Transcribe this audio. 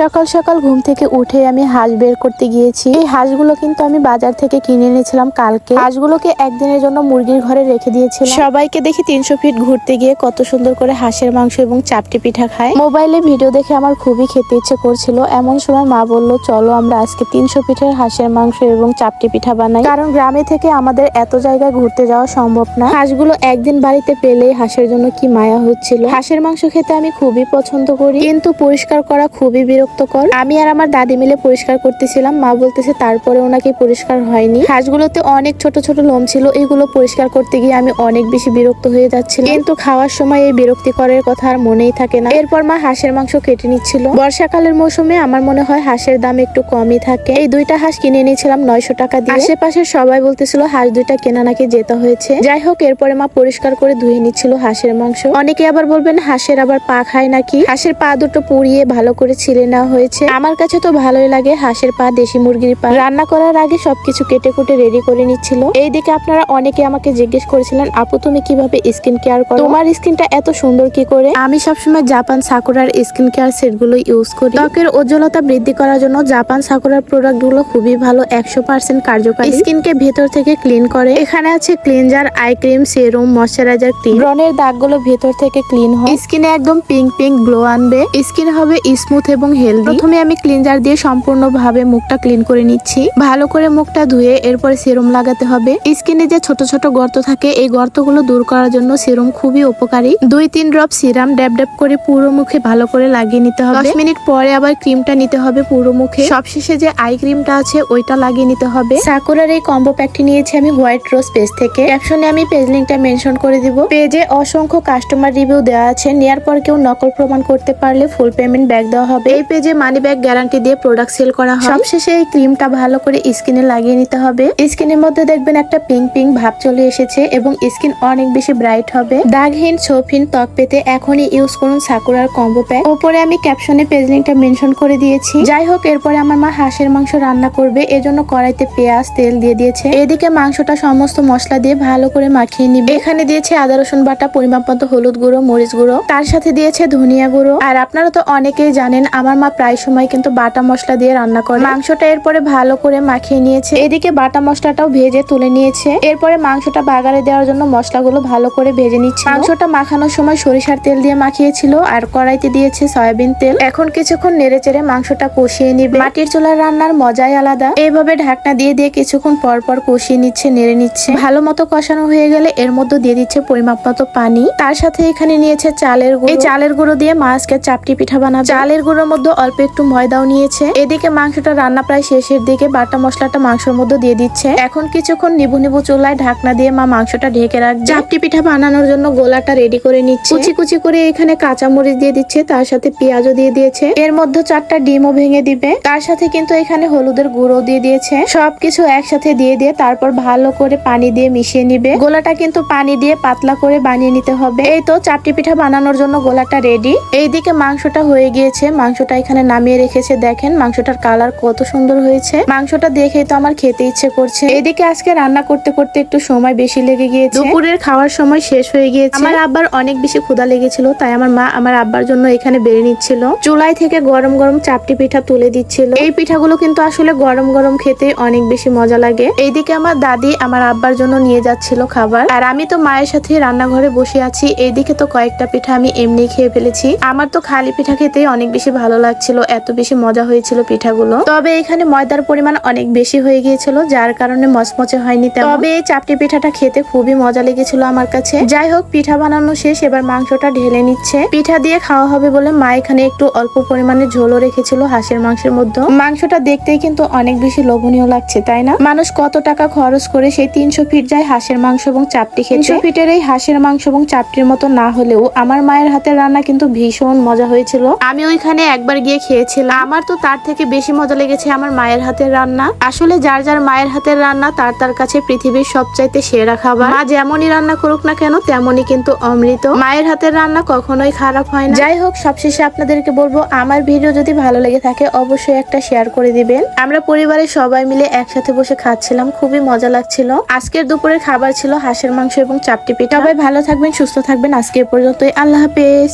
সকাল সকাল ঘুম থেকে উঠে আমি হাঁস বের করতে গিয়েছি। এই হাঁসগুলো কিন্তু আমি বাজার থেকে কিনে এনেছিলাম কালকে। হাঁসগুলোকে একদিনের জন্য মুরগির ঘরে রেখে দিয়েছিলাম। সবাইকে দেখি তিনশো ফিট ঘুরতে গিয়ে কত সুন্দর করে হাঁসের মাংস এবং চাপটি পিঠা খায়। মোবাইলে ভিডিও দেখে আমার খুবই খেতে ইচ্ছে করছিল। এমন সময় মা বলল, চলো আমরা আজকে তিনশো পিঠের হাঁসের মাংস এবং চাপটি পিঠা বানাই। কারণ গ্রামে থেকে আমাদের এত জায়গায় ঘুরতে যাওয়া সম্ভব না। হাঁসগুলো একদিন বাড়িতে পেলেই হাঁসের জন্য কি মায়া হচ্ছিল। হাঁসের মাংস খেতে আমি খুবই পছন্দ করি। কিন্তু পরিষ্কার করা খুবই বিরক্তকর। আমি আর আমার দাদি মিলে পরিষ্কার করতেছিলাম, মা বলতেছে তারপরে ওনাকে পরিষ্কার হয়নি। হাঁসগুলোতে অনেক ছোট ছোট লোম ছিল, এগুলো পরিষ্কার করতে গিয়ে আমি অনেক বেশি বিরক্ত হয়ে যাচ্ছিল কিন্তু খাওয়ার সময় এই বিরক্তিকরের কথা আর মনেই থাকে না। এরপর মা হাঁসের মাংস কেটে নিচ্ছিল। বর্ষাকালের মৌসুমে আমার মনে হয় হাঁসের দাম একটু কমই থাকে। এই দুইটা হাঁস কিনে নিয়েছিলাম নয়শো টাকা দিয়ে। আশেপাশে সবাই বলতেছিল, হাঁস দুইটা কেনা নাকি যেতে হয়েছে? যাই হোক, এরপরে মা পরিষ্কার করে ধুয়ে নিচ্ছিল হাঁসের মাংস। অনেকে আবার বলবেন, হাঁসের আবার পা খায় নাকি? হাঁসের পা দুটো পুড়িয়ে ভালো করে ছিলে নেওয়া হয়েছে। আমার কাছে তো ভালোই লাগে হাঁসের পা, দেশি মুরগির পা। রান্না করার আগে সবকিছু কেটে কুটে রেডি করে নিচ্ছিল। এইদিকে আপনারা অনেকে আমাকে জিজ্ঞেস করেছিলেন, আপু, তুমি কীভাবে স্কিন কেয়ার করো? তোমার স্কিনটা এত সুন্দর কি করে? আমি সবসময় জাপান সাকুরার স্কিন কেয়ার সেটগুলো ইউজ করি। ত্বকের উজ্জ্বলতা বৃদ্ধি করার জন্য জাপান সাকুরার প্রোডাক্টগুলো খুবই ভালো, একশো পার্সেন্ট কার্যকারী। স্কিনকে ভেতর থেকে ক্লিন করে। এখানে আছে cleanser eye cream serum moisturiser cream ব্রনের দাগগুলো ভেতর থেকে ক্লিন হয়। স্কিনে একদম পিঙ্ক পিঙ্ক গ্লো আনবে। স্কিন হবে স্মুথ এবং হেলদি প্রথমে আমি ক্লিনজার দিয়ে সম্পূর্ণভাবে মুখটা ক্লিন করে নিচ্ছি। ভালো করে মুখটা ধুয়ে এরপরে সেরুম লাগাতে হবে। স্কিনে যে ছোট ছোট গর্ত থাকে এই গর্তগুলো দূর করার জন্য সেরুম খুবই উপকারী। দুই তিন ড্রপ সিরাম ড্যাব ড্যাব করে পুরো মুখে ভালো করে লাগিয়ে নিতে হবে। দশ মিনিট পরে আবার ক্রিমটা নিতে হবে পুরো মুখে। সবশেষে যে আই ক্রিমটা আছে ওইটা লাগিয়ে নিতে হবে। সাকুরার এই কম্বো প্যাকটি নিয়েছি আমি হোয়াইট রোজ পেজ থেকে। ক্যাপশনে আমি পেজ লিঙ্কটা মেনশন করে দিব। পেজে অসংখ্য কাস্টমার রিভিউ দেওয়া আছে। নেয়ার পর কেউ নকল প্রমাণ করতে পারলে ফুল পেমেন্ট ব্যাক দেওয়া হবে। এই পেজে মানি ব্যাগ গ্যারান্টি দিয়ে প্রোডাক্ট সেল করা হয়। সবশেষে এই ক্রিমটা ভালো করে স্কিনে লাগিয়ে নিতে হবে। স্কিনের মধ্যে দেখবেন একটা পিঙ্ক পিঙ্ক ভাব চলে এসেছে এবং স্কিন অনেক বেশি ব্রাইট হবে। দাগহীন ছোপহীন ত্বক পেতে এখনই ইউজ করুন সাকুরার কম্বো প্যাক উপরে আমি ক্যাপশনে পেজ লিঙ্কটা মেনশন করে দিয়েছি। যাই হোক, এরপরে আমার মা হাঁসের মাংস রান্না করবে। এজন্য কড়াইতে পেঁয়াজ, তেল দিয়ে দিয়েছে। এদিকে মাংসটা সমস্ত মশলা দিয়ে ভালো করে মাখিয়ে নিবে। এখানে দিয়েছে আদা, রসুন বাটা পরিমাপ মতো হলুদ গুঁড়ো, মরিচ গুঁড়ো। তার সাথে দিয়েছে ধনিয়া গুঁড়ো। আর আপনারা তো অনেকেই জানেন, আমার মা প্রায় সময় কিন্তু বাটা মশলা দিয়ে রান্না করে। মাংসটা এরপরে ভালো করে মাখিয়ে নিয়েছে। এদিকে বাটা মশলাটাও ভেজে তুলে নিয়েছে। এরপরে মাংসটা বাগারে দেওয়ার জন্য মশলাগুলো ভালো করে ভেজে নিচ্ছে মাংসটা মাখানোর সময় সরিষার তেল দিয়ে মাখিয়েছিল আর কড়াইতে দিয়েছে সয়াবিন তেল। এখন কিছুক্ষণ নেড়ে চেড়ে মাংসটা কষিয়ে নিবে। মাটির চুলার রান্নার মজাই আলাদা। এইভাবে ঢাকনা দিয়ে দিয়ে কিছুক্ষণ পর পর কষিয়ে নিচ্ছে, নেড়ে নিচ্ছে। ভালো মতো কষানো হয়ে গেলে এর মধ্যে দিয়ে দিচ্ছে পরিমাপ মতো পানি। তার সাথে এখানে নিয়েছে চালের গুঁড়ো। এই চালের গুঁড়ো দিয়ে মাছকে চাপটি পিঠা বানাবে। চালের গুঁড়োর অল্প একটু ময়দাও নিয়েছে। এদিকে মাংসটা রান্না প্রায় শেষের দিকে, বাটা মশলাটা মাংসের মধ্যে দিয়ে দিচ্ছে। এখন কিছুক্ষণ নিবু নিবু চুলায় ঢাকনা দিয়ে মা মাংসটা ঢেকে রাখছে। চাপটি পিঠা বানানোর জন্য গোলাটা রেডি করে নিচ্ছে। কুচি কুচি করে এখানে কাঁচা মরিচ দিয়ে দিচ্ছে, তার সাথে পেঁয়াজও দিয়ে দিয়েছে। এর মধ্যে চারটা ডিমও ভেঙে দিবে। তার সাথে কিন্তু এখানে হলুদের গুঁড়ো দিয়ে দিয়েছে। সবকিছু একসাথে দিয়ে দিয়ে তারপর ভালো করে পানি দিয়ে মিশিয়ে নিবে। গোলাটা কিন্তু পানি দিয়ে পাতলা করে বানিয়ে নিতে হবে। এই তো চাপটি পিঠা বানানোর জন্য গোলাটা রেডি এইদিকে মাংসটা হয়ে গিয়েছে। মাংসটা এখানে নামিয়ে রেখেছে। দেখেন মাংসটার কালার কত সুন্দর হয়েছে। মাংসটা দেখে তো আমার খেতে ইচ্ছে করছে। এদিকে আজকে রান্না করতে করতে একটু সময় বেশি লেগে গিয়েছে। দুপুরের খাওয়ার সময় শেষ হয়ে গিয়েছে। আমার আব্বার অনেক বেশি ক্ষুধা লেগেছিল তাই আমার মা আমার আব্বার জন্য এখানে বেড়ে নিচ্ছিল। চুলাই থেকে গরম গরম চাপটি পিঠা তুলে দিচ্ছিল। এই পিঠাগুলো কিন্তু আসলে গরম গরম খেতে অনেক বেশি মজা লাগে। এইদিকে আমার দাদি আমার আব্বার জন্য নিয়ে যাচ্ছিল খাবার। আর আমি তো মায়ের সাথে রান্নাঘরে বসে আছি। এইদিকে তো কয়েকটা পিঠা আমি এমনি খেয়ে ফেলেছি। আমার তো খালি পিঠা খেতে অনেক বেশি ভালো লাগছিল, এত বেশি মজা হয়েছিল পিঠাগুলো। তবে এখানে ময়দার পরিমাণ অনেক বেশি হয়ে গিয়েছিল, যার কারণে মচমচে হয়নি তবে এই চাপটি পিঠাটা খেতে খুবই মজা লেগেছিল আমার কাছে। যাই হোক, পিঠা বানানো শেষ, এবার মাংসটা ঢেলে নিচ্ছে। পিঠা দিয়ে খাওয়া হবে বলে মা এখানে একটু অল্প পরিমাণে ঝোলও রেখেছিল হাঁসের মাংসের মধ্যে। মাংসটা দেখতেই কিন্তু অনেক বেশি লোভনীয় লাগছে, তাই না? মানুষ কত টাকা খরচ করে সেই তিনশো ফিট যায় হাঁসের মাংস এবং চাপটি খেতে। ফিটের এই হাঁসের মাংস এবং চাপটির মতো না হলেও আমার মায়ের হাতের রান্না কিন্তু ভীষণ মজা হয়েছিল। আমি ওইখানে একবার গিয়ে খেয়েছিলাম। আমার তো তার থেকে বেশি মজা লেগেছে আমার মায়ের হাতের রান্না। আসলে যার যার মায়ের হাতের রান্না, তার তার কাছে পৃথিবীর সবচাইতে সেরা খাবার। মা যেমনই রান্না করুক না কেন, তেমনই কিন্তু অমৃত। মায়ের হাতের রান্না কখনোই খারাপ হয় না। যাই হোক, সবশেষে আপনাদেরকে বলব, আমার ভিডিও যদি ভালো লেগে থাকে, অবশ্যই একটা শেয়ার করে দিবেন। আমরা পরিবারের সবাই মিলে একসাথে বসে খাচ্ছিলাম, খুবই মজা লাগছিল। আজকের দুপুরের খাবার ছিল হাঁসের মাংস এবং চাপটি পিঠা। সবাই ভালো থাকবেন, সুস্থ থাকবেন। আজকে পর্যন্তই। আল্লাহ হাফেজ।